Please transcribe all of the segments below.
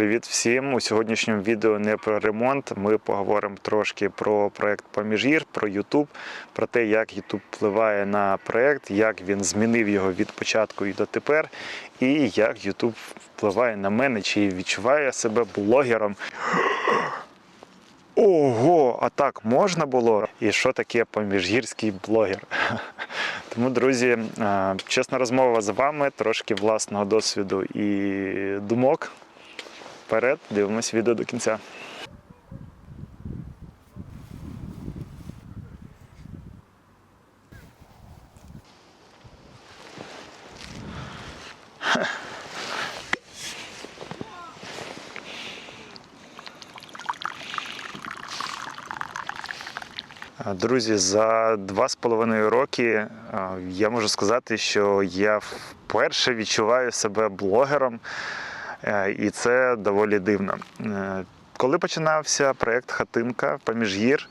Привіт всім! У сьогоднішньому відео не про ремонт. Ми поговоримо трошки про проект Поміжгір, про YouTube, про те, як YouTube впливає на проект, як він змінив його від початку і до тепер, і як YouTube впливає на мене, чи відчуваю я себе блогером. Ого, а так можна було? І що таке поміжгірський блогер? Тому, друзі, чесна розмова з вами, трошки власного досвіду і думок. Вперед, дивимось відео до кінця. Друзі, за два з половиною роки я можу сказати, що я вперше відчуваю себе блогером, е, і це доволі дивно. Е, Коли починався проєкт Хатинка поміжгір,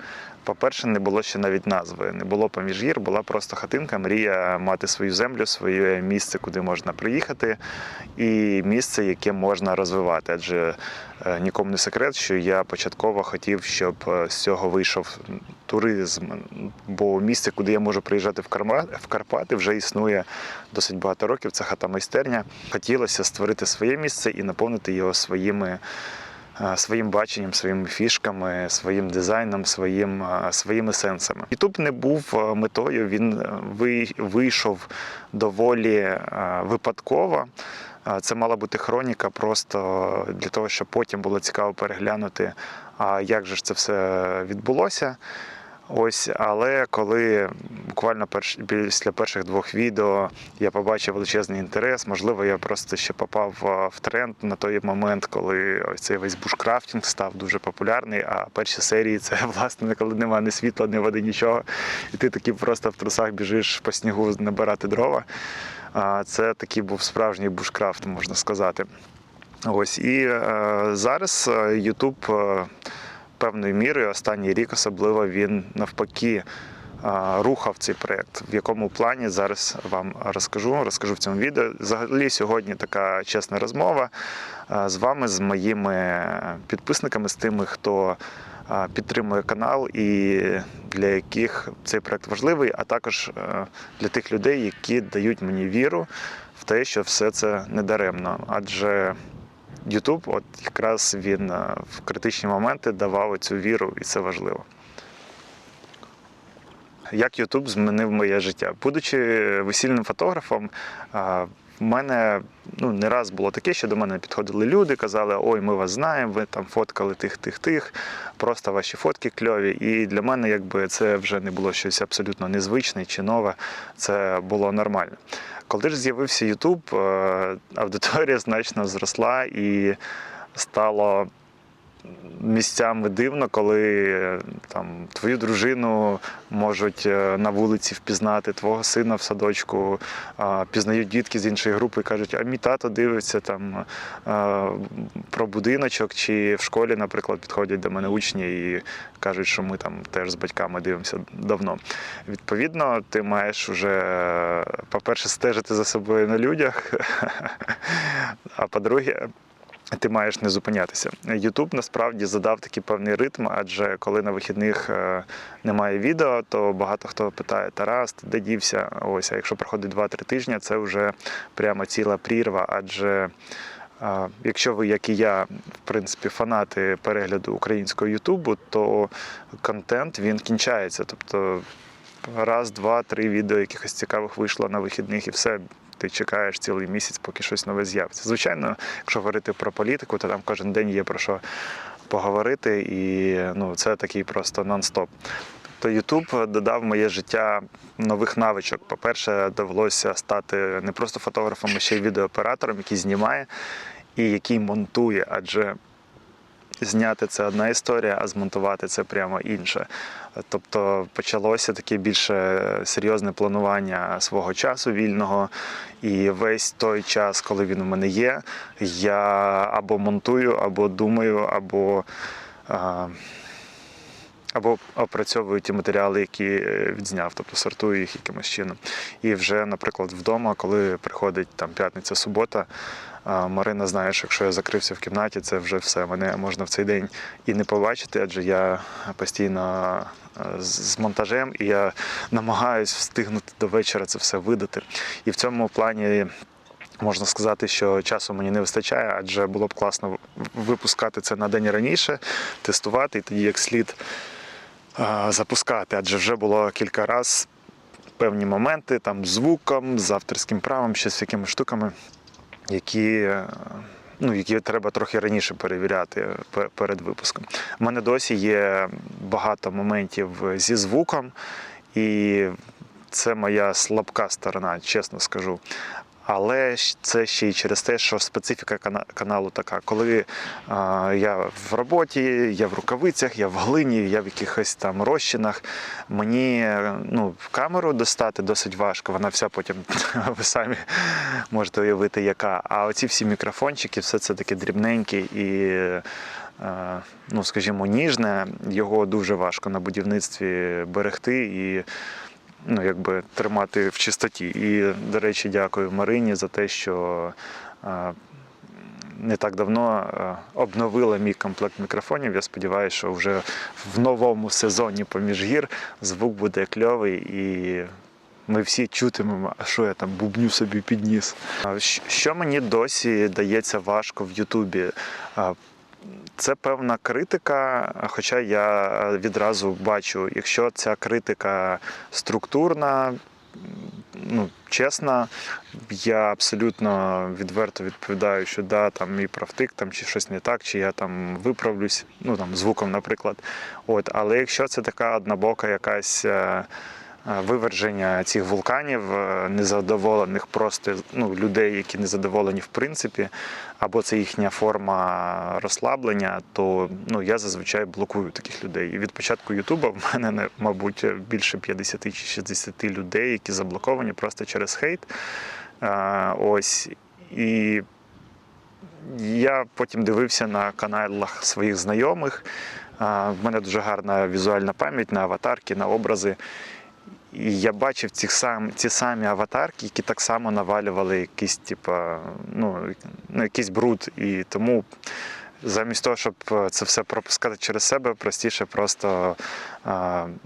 по-перше, не було ще навіть назви. Не було поміжгір, була просто хатинка, мрія мати свою землю, своє місце, куди можна приїхати, і місце, яке можна розвивати. Адже е, нікому не секрет, що я початково хотів, щоб е, з цього вийшов туризм. Бо місце, куди я можу приїжджати в Карпати, вже існує досить багато років. Це хата майстерня. Хотілося створити своє місце і наповнити його своїми своїм баченням, своїми фішками, своїм дизайном, своїм, е, своїми сенсами. Ютуб не був е, метою, він е, ви- вийшов доволі е, випадково. Е, Це мала бути хроніка просто для того, щоб потім було цікаво переглянути, а як же ж це все відбулося. Ось, але коли буквально перш, після перших двох відео я побачив величезний інтерес, можливо, я просто ще попав в тренд на той момент, коли ось цей весь бушкрафтинг став дуже популярний. А перші серії це власне коли немає ні світла, ні води, нічого. І ти такий просто в трусах біжиш по снігу набирати дрова. А, Це такий був справжній бушкрафт, можна сказати. Ось і е, зараз е, YouTube е, певною мірою останній рік особливо він навпаки рухав цей проєкт. В якому плані зараз вам розкажу, розкажу в цьому відео. Взагалі сьогодні така чесна розмова з вами, з моїми підписниками, з тими, хто підтримує канал і для яких цей проєкт важливий, а також е, для тих людей, які дають мені віру в те, що все це не даремно. Адже YouTube, от якраз він е, в критичні моменти давав цю віру, і це важливо. Як Ютуб змінив моє життя? Будучи весільним фотографом, а, в мене ну, не раз було таке, що до мене підходили люди, казали, ой, ми вас знаємо, ви там фоткали тих, тих, тих, просто ваші фотки кльові. І для мене якби це вже не було щось абсолютно незвичне чи нове, це було нормально. Коли ж з'явився YouTube, е, аудиторія значно зросла і стало місцями дивно, коли там твою дружину можуть е, на вулиці впізнати, твого сина в садочку, пізнають дітки з іншої групи і кажуть, а мій тато дивиться там е, про будиночок, чи в школі, наприклад, підходять до мене учні і кажуть, що ми там теж з батьками дивимося давно. Відповідно, ти маєш вже, е, по-перше, стежити за собою на людях, а по-друге, ти маєш не зупинятися. Ютуб насправді задав такий певний ритм, адже коли на вихідних е, немає відео, то багато хто питає Тарас, ти де дівся? Ось, а якщо проходить 2-3 тижні, це вже прямо ціла прірва, адже. е, Якщо ви, як і я, в принципі, фанати перегляду українського Ютубу, то контент він кінчається. Тобто раз, два, три відео якихось цікавих вийшло на вихідних і все. Ти чекаєш цілий місяць, поки щось нове з'явиться. Звичайно, якщо говорити про політику, то там кожен день є про що поговорити, і ну, це такий просто нон-стоп. То Ютуб додав моє життя нових навичок. По-перше, довелося стати не просто фотографом, а ще й відеооператором, який знімає і який монтує, адже зняти це одна історія, а змонтувати це прямо інше. Тобто почалося таке більше серйозне планування свого часу вільного, і весь той час, коли він у мене є, я або монтую, або думаю, або або опрацьовую ті матеріали, які е, відзняв, тобто сортую їх якимось чином. І вже, наприклад, вдома, коли приходить там п'ятниця, субота, а, Марина знає, що якщо я закрився в кімнаті, це вже все. Мене можна в цей день і не побачити, адже я постійно е, з монтажем і я намагаюсь встигнути до вечора це все видати. І в цьому плані. Можна сказати, що часу мені не вистачає, адже було б класно випускати це на день раніше, тестувати і тоді як слід а, запускати. Адже вже було кілька разів певні моменти там з звуком, з авторським правом, ще з якими штуками, які, е, ну, які треба трохи раніше перевіряти пе- перед випуском. У мене досі є багато моментів зі звуком, і це моя слабка сторона, чесно скажу. Але це ще й через те, що специфіка каналу така. Коли я в роботі, я в рукавицях, я в глині, я в якихось там розчинах, мені ну, камеру достати досить важко. Вона вся потім ви самі можете уявити, яка. А оці всі мікрофончики, все це таке дрібненьке і. е, Ну, скажімо, ніжне, його дуже важко на будівництві берегти і ну, якби тримати в чистоті. І, до речі, дякую Марині за те, що е, не так давно е, обновила мій комплект мікрофонів. Я сподіваюся, що вже в новому сезоні поміж гір звук буде кльовий і. Ми всі чутимемо, а що я там бубню собі підніс. Що мені досі дається важко в Ютубі? Це певна критика, хоча я відразу бачу, якщо ця критика структурна, ну, чесна, я абсолютно відверто відповідаю, що да, там мій правтик там, чи щось не так, чи я там виправлюсь, ну там звуком, наприклад. От, але якщо це така однобока якась. Виверження цих вулканів е, незадоволених просто ну, людей, які незадоволені в принципі, або це їхня форма розслаблення, то ну, я зазвичай блокую таких людей. І від початку Ютуба в мене, мабуть, більше 50 чи 60 людей, які заблоковані просто через хейт. Ось. І я потім дивився на каналах своїх знайомих. В мене дуже гарна візуальна пам'ять на аватарки, на образи. І я бачив ці, сам, ці самі аватарки, які так само навалювали якийсь, типа, ну, ну, якийсь бруд. І тому замість того, щоб е, це все пропускати через себе, простіше просто,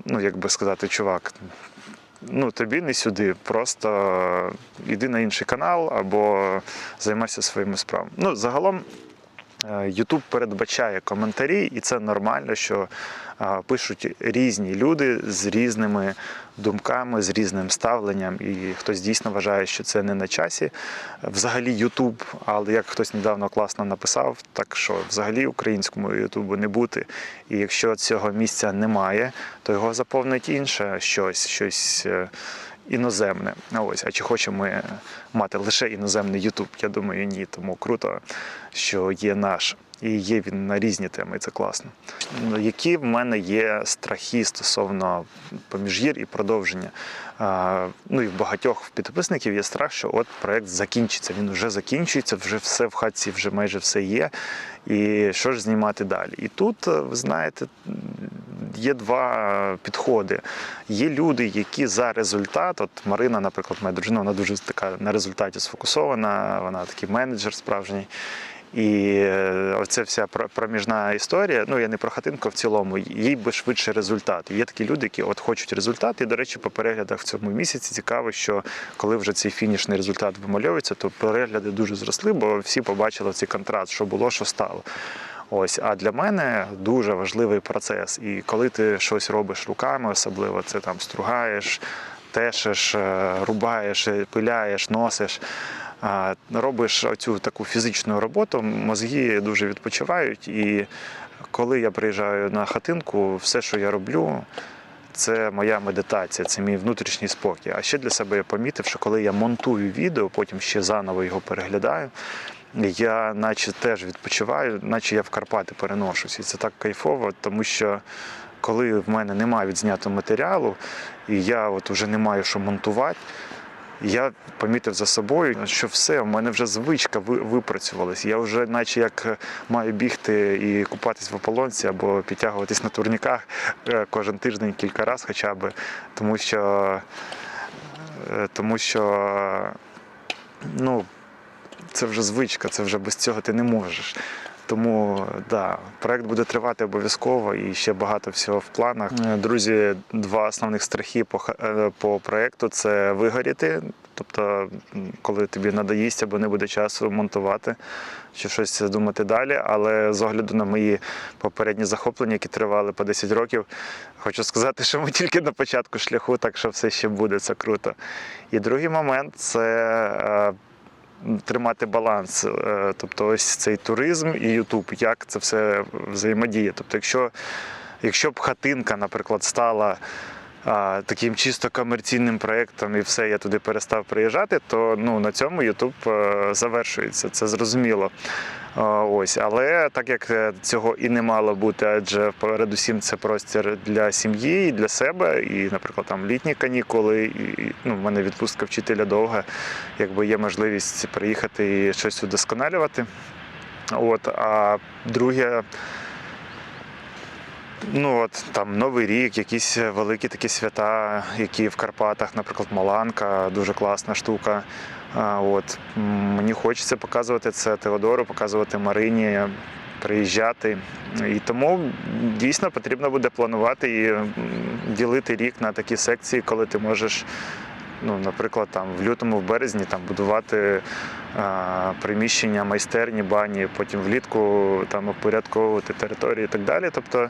ну, як би сказати, чувак, ну тобі не сюди, просто йди на інший канал або займайся своїми справами. Ну, загалом. Ютуб передбачає коментарі, і це нормально, що пишуть різні люди з різними думками, з різним ставленням. І хтось дійсно вважає, що це не на часі. Взагалі Ютуб, але як хтось недавно класно написав, так що взагалі українському Ютубу не бути. І якщо цього місця немає, то його заповнить інше щось, щось. е, Іноземне. Ось, а чи хочемо ми мати лише іноземний Ютуб? Я думаю, ні. Тому круто, що є наш. І є він на різні теми, і це класно. Які в мене є страхи стосовно поміжгір і продовження? Ну і в багатьох підписників є страх, що от проект закінчиться. Він вже закінчується, вже все в хатці, вже майже все є. І що ж знімати далі? І тут, е, ви знаєте, є два підходи. Є люди, які за результат, от Марина, наприклад, моя дружина, вона дуже така на результаті сфокусована, вона такий менеджер справжній. І е, оця вся про- проміжна історія, ну я не про хатинку в цілому, їй би швидше результат. Є такі люди, які от хочуть результат. І, до речі, по переглядах в цьому місяці цікаво, що коли вже цей фінішний результат вимальовується, то перегляди дуже зросли, бо всі побачили цей контраст, що було, що стало. Ось, а для мене дуже важливий процес. І коли ти щось робиш руками, особливо це там стругаєш, тешеш, е, рубаєш, е, пиляєш, носиш. Робиш оцю таку фізичну роботу, мозги дуже відпочивають. І коли я приїжджаю на хатинку, все, що я роблю, це моя медитація, це мій внутрішній спокій. А ще для себе я помітив, що коли я монтую відео, потім ще заново його переглядаю, я наче теж відпочиваю, наче я в Карпати переношусь. І це так кайфово, тому що коли в мене немає відзнятого матеріалу, і я от вже не маю що монтувати, Я помітив за собою, що все, в мене вже звичка ви- випрацювалась. Я вже, наче як е, маю бігти і купатись в ополонці або підтягуватись на турніках е, кожен тиждень кілька разів хоча б. Тому що, е, тому що ну, це вже звичка, це вже без цього ти не можеш. Тому да, проект буде тривати обов'язково і ще багато всього в планах. Е, Друзі, два основних страхи по, е, по проекту це вигоріти. Тобто, коли тобі надоїсть або не буде часу монтувати чи щось думати далі. Але з огляду на мої попередні захоплення, які тривали по 10 років, хочу сказати, що ми тільки на початку шляху, так що все ще буде, це круто. І другий момент це. Тримати баланс. Е, Тобто ось цей туризм і Ютуб, як це все взаємодіє. Тобто, якщо, якщо б хатинка, наприклад, стала таким чисто комерційним проєктом і все, я туди перестав приїжджати, то ну, на цьому Ютуб е, завершується. Це зрозуміло. Ось, але так як е, цього і не мало бути, адже передусім це простір для сім'ї і для себе, і, наприклад, там літні канікули, і ну, в мене відпустка вчителя довга, якби є можливість приїхати і щось удосконалювати. От, а друге, ну от там Новий рік, якісь великі такі свята, які в Карпатах, наприклад, Маланка, дуже класна штука. От мені хочеться показувати це Теодору, показувати Марині, приїжджати. І тому дійсно потрібно буде планувати і ділити рік на такі секції, коли ти можеш. Ну, наприклад, там в лютому, в березні там будувати а, приміщення, майстерні, бані, потім влітку там опорядковувати території і так далі. Тобто,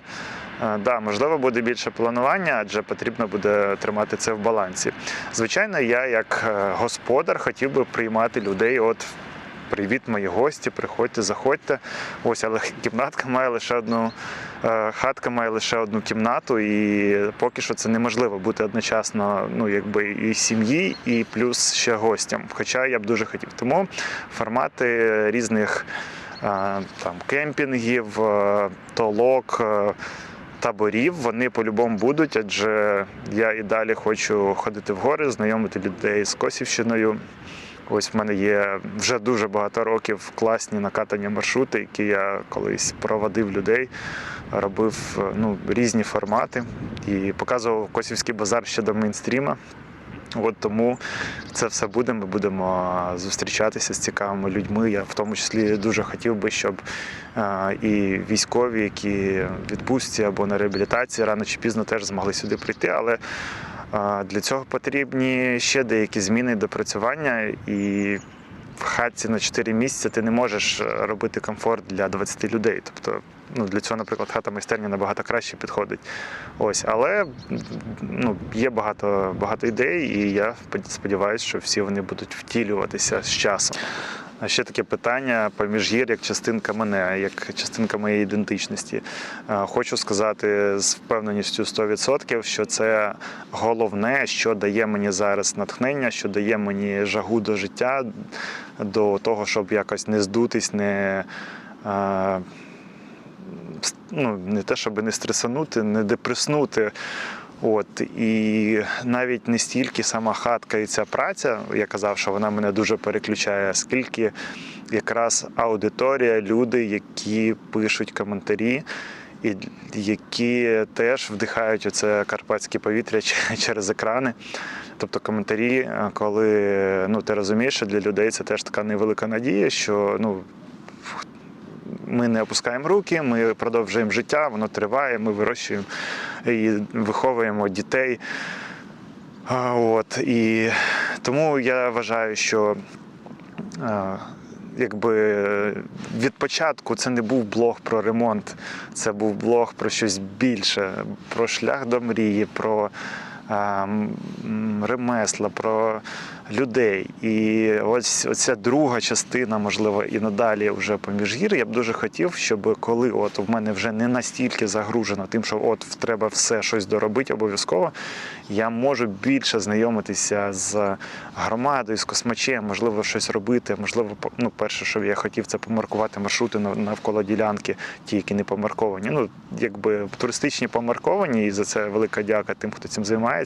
а, да, можливо, буде більше планування, адже потрібно буде тримати це в балансі. Звичайно, я як е, господар хотів би приймати людей. От привіт, мої гості, приходьте, заходьте. Ось, але кімнатка має лише одну. е, Хатка має лише одну кімнату, і поки що це неможливо бути одночасно ну, якби і сім'ї, і плюс ще гостям. Хоча я б дуже хотів. Тому формати різних е, там, кемпінгів, е, толок. Таборів вони по-любому будуть, адже я і далі хочу ходити в гори, знайомити людей з Косівщиною. Ось в мене є вже дуже багато років класні накатані маршрути, які я колись проводив людей, робив е, ну, різні формати і показував Косівський базар ще до мейнстріма. От тому це все буде. Ми будемо зустрічатися з цікавими людьми. Я в тому числі дуже хотів би, щоб е, і військові, які в відпустці або на реабілітації рано чи пізно теж змогли сюди прийти. Але для цього потрібні ще деякі зміни допрацювання. І в хатці на 4 місяці ти не можеш е, робити комфорт для 20 людей. Тобто, ну для цього, наприклад, хата майстерня набагато краще підходить. Ось, але ну, є багато, багато ідей, і я сподіваюся, що всі вони будуть втілюватися з часом. Ще таке питання поміж гір як частинка мене, як частинка моєї ідентичності. Хочу сказати з впевненістю 100%, що це головне, що дає мені зараз натхнення, що дає мені жагу до життя, до того, щоб якось не здутись, не. ну, не те, щоб не стресанути, не депреснути. От і навіть не стільки сама хатка і ця праця, я казав, що вона мене дуже переключає, скільки якраз аудиторія, люди, які пишуть коментарі, і які теж вдихають оце карпатське повітря через екрани. Тобто коментарі, е, коли ну, ти розумієш, що для людей це теж така невелика надія, що ну, ми не опускаємо руки, ми продовжуємо життя, воно триває, ми вирощуємо і виховуємо дітей. От, і тому я вважаю, що якби від початку це не був блог про ремонт, це був блог про щось більше, про шлях до мрії, про ремесла, про людей. І ось оця друга частина, можливо, і надалі вже поміж гір. Я б дуже хотів, щоб коли от в мене вже не настільки загружено тим, що от треба все щось доробити обов'язково, я можу більше знайомитися з громадою, з космачем, можливо, щось робити. Можливо, ну, перше, що я хотів, це помаркувати маршрути навколо ділянки, ті, які не помарковані. Ну, якби туристичні помарковані, і за це велика дяка тим, хто цим займається.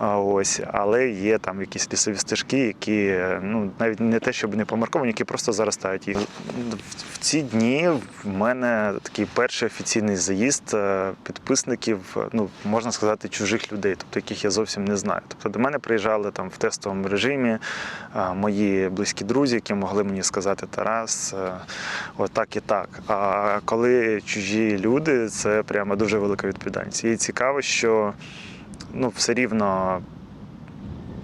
А, Ось, але є там якісь лісові стежки, які ну навіть не те, щоб не помарковані, які просто заростають. І в- ці дні в мене такий перший офіційний заїзд е, підписників, ну можна сказати, чужих людей, тобто яких я зовсім не знаю. Тобто до мене приїжджали там в тестовому режимі е, мої близькі друзі, які могли мені сказати Тарас, е, отак і так. А коли чужі люди, це прямо дуже велика відповідальність. І цікаво, що ну, все рівно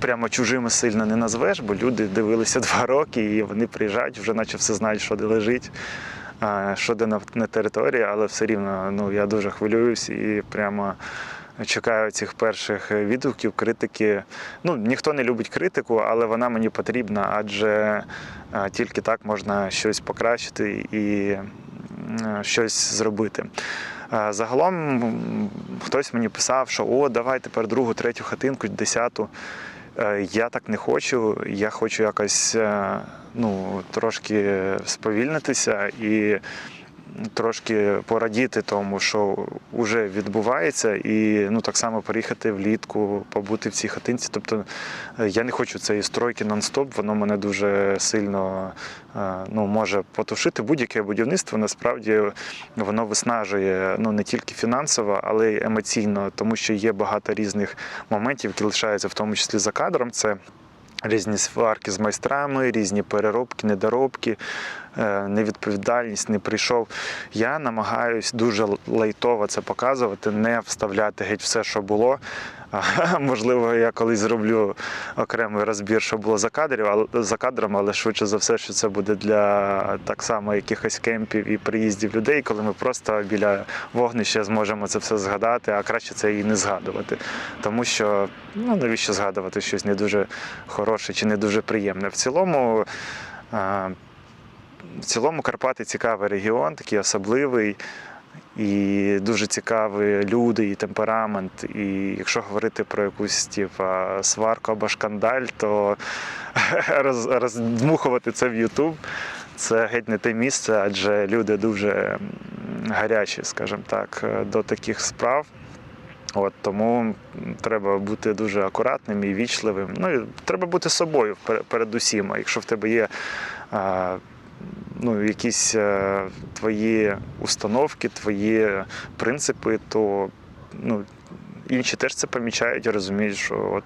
прямо чужими сильно не назвеш, бо люди дивилися два роки і вони приїжджають, вже наче все знають, що де лежить, що де на, на території, але все рівно ну, я дуже хвилююсь і прямо. Чекаю цих перших відгуків, критики. Ну, ніхто не любить критику, але вона мені потрібна, адже тільки так можна щось покращити і щось зробити. А, Загалом хтось мені писав, що о, давай тепер другу, третю хатинку, десяту. Е, Я так не хочу. Я хочу якось е, ну, трошки сповільнитися і трошки порадіти тому, що вже відбувається, і ну так само приїхати влітку, побути в цій хатинці. Тобто е, я не хочу цієї стройки нон-стоп, воно мене дуже сильно е, ну, може потушити. Будь-яке будівництво насправді воно виснажує ну не тільки фінансово, але й емоційно, тому що є багато різних моментів, які лишаються в тому числі за кадром. Це Різні сварки з майстрами, різні переробки, недоробки, е, невідповідальність, не прийшов. Я намагаюсь дуже лайтово це показувати, не вставляти геть все, що було. Можливо, я колись зроблю окремий розбір, що було за кадрів, за кадром, але швидше за все, що це буде для так само якихось кемпів і приїздів людей, коли ми просто біля вогнища зможемо це все згадати, а краще це і не згадувати. Тому що ну навіщо згадувати щось не дуже хороше чи не дуже приємне. В цілому. В цілому Карпати цікавий регіон, такий особливий. І дуже цікаві люди, і темперамент. І якщо говорити про якусь типа, сварку або шкандаль, то роз, роздмухувати це в Ютуб це геть не те місце, адже люди дуже гарячі, скажімо так, до таких справ. От тому треба бути дуже акуратним і вічливим. Ну і треба бути собою пер- передусім. Якщо в тебе є ну, якісь е, твої установки, твої принципи, то ну, інші теж це помічають і розуміють, що от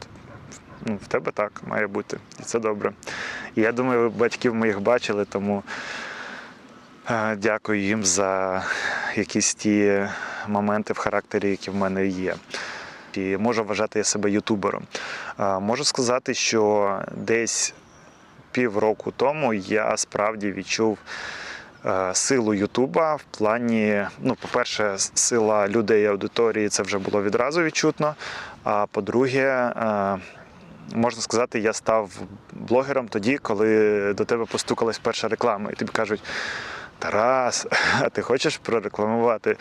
ну, в тебе так має бути, і це добре. І я думаю, батьків моїх бачили, тому е, дякую їм за якісь ті моменти в характері, які в мене є. І можу вважати я себе ютубером. Е, Можу сказати, що десь півроку тому я справді відчув е, силу Ютуба в плані, ну, по-перше, сила людей аудиторії це вже було відразу відчутно. А по-друге, е, можна сказати, я став блогером тоді, коли до тебе постукалась перша реклама, і тобі кажуть. Тарас, а ти хочеш прорекламувати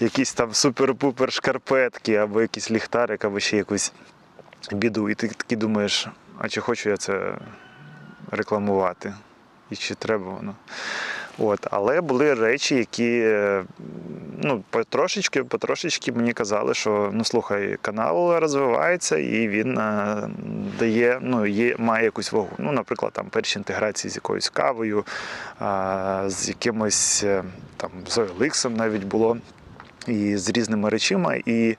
якісь там супер-пупер шкарпетки, або якийсь ліхтарик, або ще якусь біду. І ти такий думаєш, а чи хочу я це рекламувати? І чи треба воно? От, але були речі, які е, ну, потрошечки, потрошечки мені казали, що ну слухай, канал розвивається і він е, дає, ну, є, має якусь вагу. Ну, наприклад, там перші інтеграції з якоюсь кавою, а, з якимось е, там з OLX навіть було. І з різними речима. І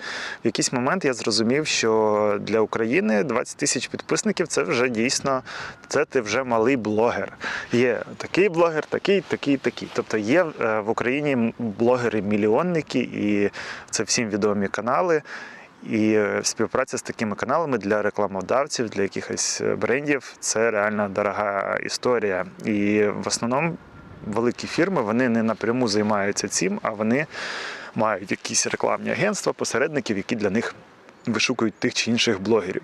в якийсь момент я зрозумів, що для України 20 тисяч підписників це вже дійсно це ти вже малий блогер. Є такий блогер, такий, такий, такий. Тобто є е, в Україні блогери-мільйонники, і це всім відомі канали. І е, співпраця з такими каналами для рекламодавців, для якихось е, брендів це реально дорога історія. І в основному великі фірми вони не напряму займаються цим, а вони мають якісь рекламні агентства, посередників, які для них вишукують тих чи інших блогерів.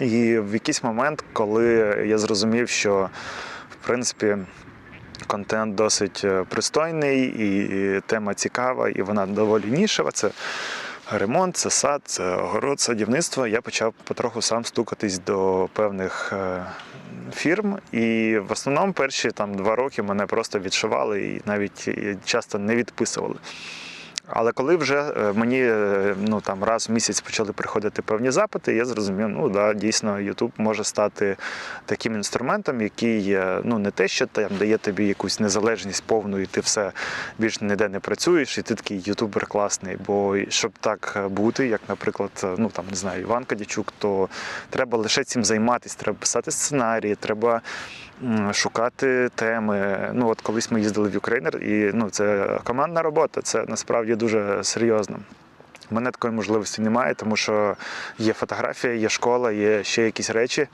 І в якийсь момент, коли я зрозумів, що в принципі контент досить е, пристойний, і тема цікава, і вона доволі нішева. Це ремонт, це сад, це огород, садівництво. Я почав потроху сам стукатись до певних е, фірм. І в основному перші там два роки мене просто відшивали і навіть е, часто не відписували. Але коли вже е, мені е, ну там раз в місяць почали приходити певні запити, я зрозумів, ну да, дійсно, YouTube може стати таким інструментом, який е, ну не те, що там дає тобі якусь незалежність повну, і ти все більш ніде не працюєш, і ти такий ютубер класний. Бо щоб так бути, як, наприклад, ну там не знаю, Іван Кадячук, то треба лише цим займатися, треба писати сценарії, треба шукати теми. Ну от колись ми їздили в Українер, і ну це командна робота, це насправді дуже серйозно. У мене такої можливості немає, тому що є фотографія, є школа, є ще якісь речі.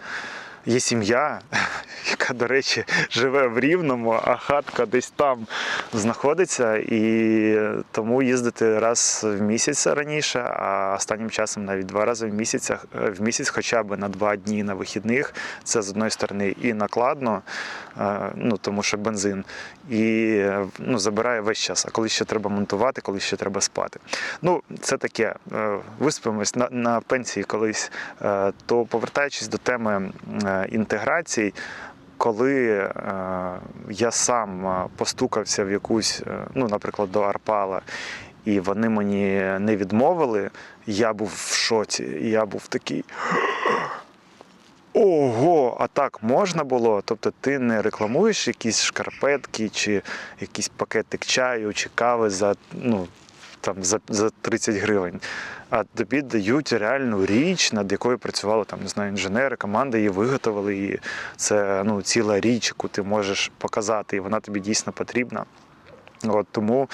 Є сім'я, яка, до речі, живе в Рівному, а хатка десь там знаходиться. І тому їздити раз в місяць раніше, а останнім часом навіть два рази в місяць, в місяць хоча б на два дні на вихідних. Це з одної сторони і накладно, е, ну тому що бензин, і е, ну, забирає весь час. А коли ще треба монтувати, коли ще треба спати. Ну, це таке. е, Виспимось на, на пенсії колись. Е, То повертаючись до теми е, інтеграцій, коли е, я сам е, постукався в якусь, е, ну, наприклад, до Арпала, і вони мені не відмовили, я був в шоці. Я був такий. Ого, а так можна було? Тобто ти не рекламуєш якісь шкарпетки, чи якийсь пакетик чаю, чи кави за, ну, там, за, за 30 гривень. А тобі дають реальну річ, над якою працювали там, не знаю, інженери, команда її виготовили. І це ну, ціла річ, яку ти можеш показати, і вона тобі дійсно потрібна. От тому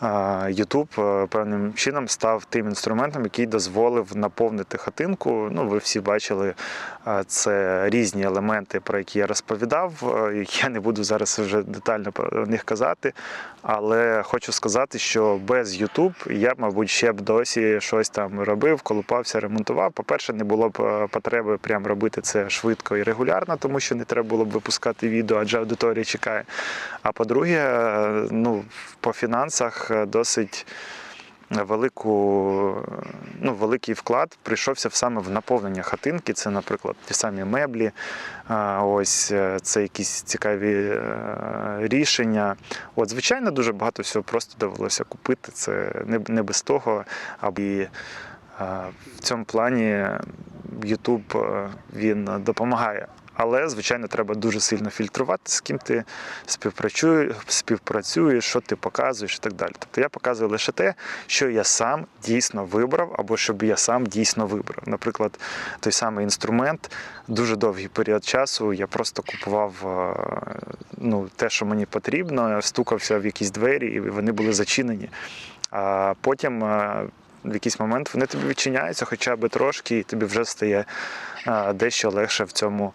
YouTube е, певним чином став тим інструментом, який дозволив наповнити хатинку. Ну, ви всі бачили, це різні елементи, про які я розповідав. Е, Я не буду зараз вже детально про них казати, але хочу сказати, що без YouTube я, мабуть, ще б досі щось там робив, колупався, ремонтував. По-перше, не було б е, потреби прям робити це швидко і регулярно, тому що не треба було б випускати відео, адже аудиторія чекає. А по-друге, ну, по фінансах е, досить велику, ну, великий вклад прийшовся саме в наповнення хатинки. Це, наприклад, ті самі меблі, ось е, це якісь цікаві е, рішення. От, звичайно, дуже багато всього просто довелося купити. Це не, без того, аби е, в цьому плані YouTube е, він допомагає. Але, звичайно, треба дуже сильно фільтрувати, з ким ти співпрацюєш, що ти показуєш і так далі. Тобто я показую лише те, що я сам дійсно вибрав, або щоб я сам дійсно вибрав. Наприклад, той самий інструмент, дуже довгий період часу я просто купував е, ну, те, що мені потрібно, стукався в якісь двері, і вони були зачинені. А потім. В якийсь момент вони тобі відчиняються хоча б трошки, і тобі вже стає дещо легше в цьому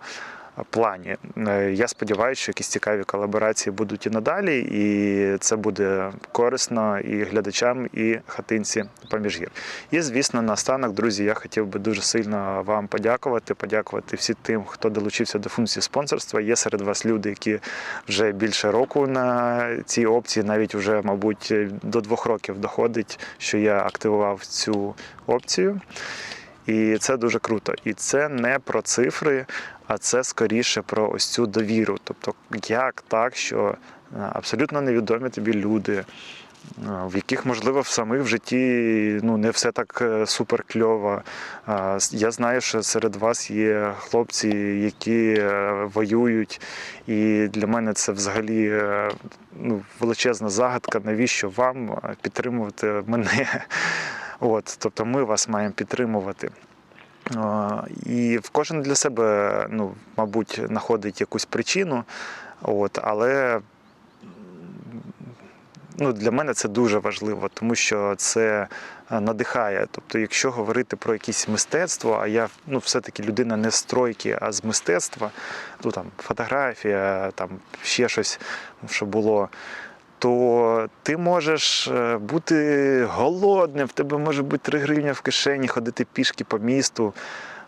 плані. Е, Я сподіваюся, що якісь цікаві колаборації будуть і надалі, і це буде корисно і глядачам, і хатинці поміж гір. І, звісно, наостанок, друзі, я хотів би дуже сильно вам подякувати, подякувати всім тим, хто долучився до функції спонсорства. Є серед вас люди, які вже більше року на цій опції, навіть вже, мабуть, до двох років доходить, що я активував цю опцію. І це дуже круто. І це не про цифри, а це скоріше про ось цю довіру. Тобто, як так, що е, абсолютно невідомі тобі люди, е, в яких, можливо, в самих в житті ну, не все так е, супер кльово. Я знаю, що серед вас є хлопці, які воюють, і для мене це взагалі ну, величезна загадка, навіщо вам підтримувати мене. От, тобто ми вас маємо підтримувати. І в кожен для себе, ну, мабуть, знаходить якусь причину, от, але ну, для мене це дуже важливо, тому що це е, надихає. Тобто, якщо говорити про якесь мистецтво, а я ну, все-таки людина не з стройки, а з мистецтва, ну там фотографія, там ще щось, що було. То ти можеш е, бути голодним, в тебе може бути 3 гривні в кишені, ходити пішки по місту.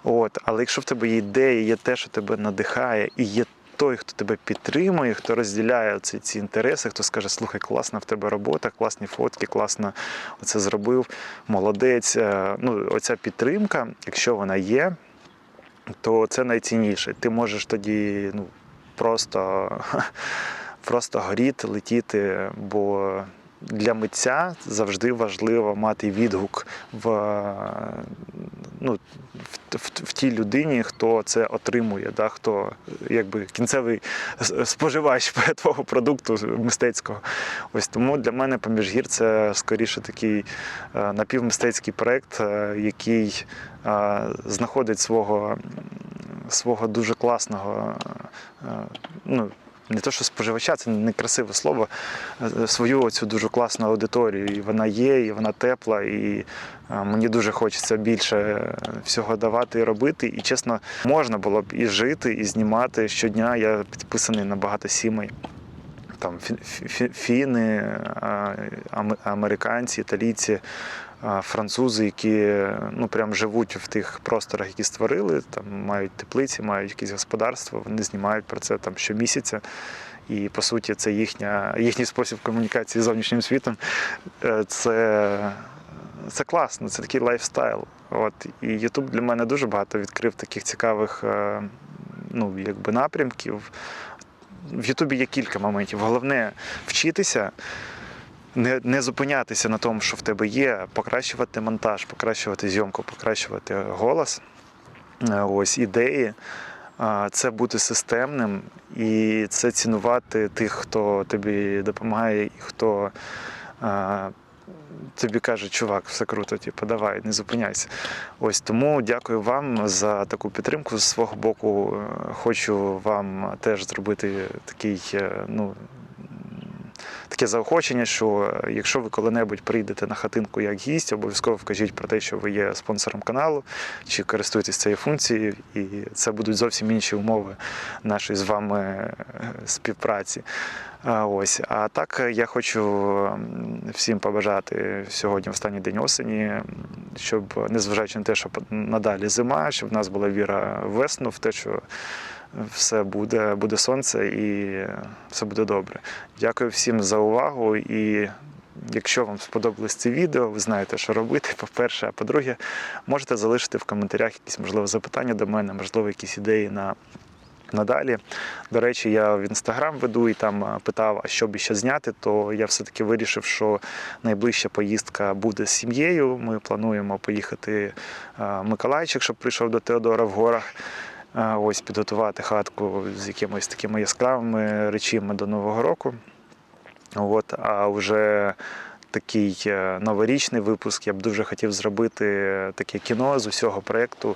От. Але якщо в тебе є ідея, є те, що тебе надихає, і є той, хто тебе підтримує, хто розділяє ці, ці інтереси, хто скаже, слухай, класна в тебе робота, класні фотки, класно оце зробив, молодець. Е, Ну, оця підтримка, якщо вона є, то це найцінніше. Ти можеш тоді ну, просто, просто горіти, летіти, бо для митця завжди важливо мати відгук в, ну, в, в, в тій людині, хто це отримує, да, хто якби кінцевий споживач твого продукту мистецького. Ось тому для мене поміж гір це скоріше такий е, напівмистецький проект, е, який е, знаходить свого, свого дуже класного. Ну, не то, що споживача, це не красиве слово, е, свою цю дуже класну аудиторію. І вона є, і вона тепла, і е, мені дуже хочеться більше всього давати і робити. І чесно, можна було б і жити, і знімати щодня. Я підписаний на багато сімей. Там фі- фі- фіни, американці, італійці, французи, які ну прям живуть в тих просторах, які створили, там мають теплиці, мають якісь господарство, вони знімають про це там щомісяця. І по суті, це їхня, їхній спосіб комунікації з зовнішнім світом. Е, Це, це класно, це такий лайфстайл. От і Ютуб для мене дуже багато відкрив таких цікавих е, ну, якби напрямків. В Ютубі є кілька моментів. Головне вчитися, не, не зупинятися на тому, що в тебе є, покращувати монтаж, покращувати зйомку, покращувати голос. Е, Ось ідеї. Це бути системним і це цінувати тих, хто тобі допомагає, і хто тобі каже, чувак, все круто, типу, давай, не зупиняйся. Ось тому дякую вам за таку підтримку. З свого боку, е, хочу вам теж зробити такий, е, ну. Таке заохочення, що е, якщо ви коли-небудь прийдете на хатинку як гість, обов'язково вкажіть про те, що ви є спонсором каналу, чи користуєтесь цією функцією, і це будуть зовсім інші умови нашої з вами е, співпраці. Ось, а так е, я хочу всім побажати сьогодні, в останній день осені, щоб незважаючи на те, що надалі зима, щоб в нас була віра в весну, в те, що все буде, буде сонце і все буде добре. Дякую всім за увагу. І якщо вам сподобалось це відео, ви знаєте, що робити. По-перше, а по-друге, можете залишити в коментарях якісь можливо запитання до мене, можливо, якісь ідеї на. Надалі, до речі, я в інстаграм веду і там е, питав, а що б ще зняти, то я все-таки вирішив, що найближча поїздка буде з сім'єю. Ми плануємо поїхати е, в Миколайчик, щоб прийшов до Теодора в горах. Е, Ось підготувати хатку з якимись такими яскравими речами до Нового року. От, а вже такий е, новорічний випуск я б дуже хотів зробити таке кіно з усього проєкту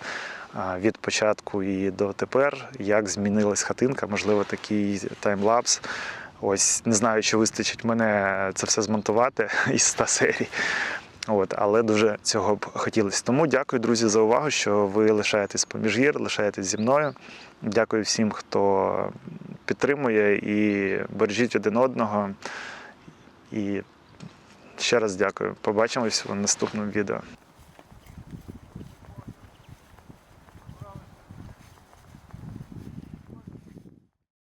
від початку і до тепер, як змінилась хатинка, можливо, такий таймлапс. Ось не знаю, чи вистачить мене це все змонтувати із 100 серій. От, але дуже цього б хотілося. Тому дякую, друзі, за увагу, що ви лишаєтесь поміж гір, лишаєтесь зі мною. Дякую всім, хто підтримує і бережіть один одного. І ще раз дякую. Побачимось в наступному відео.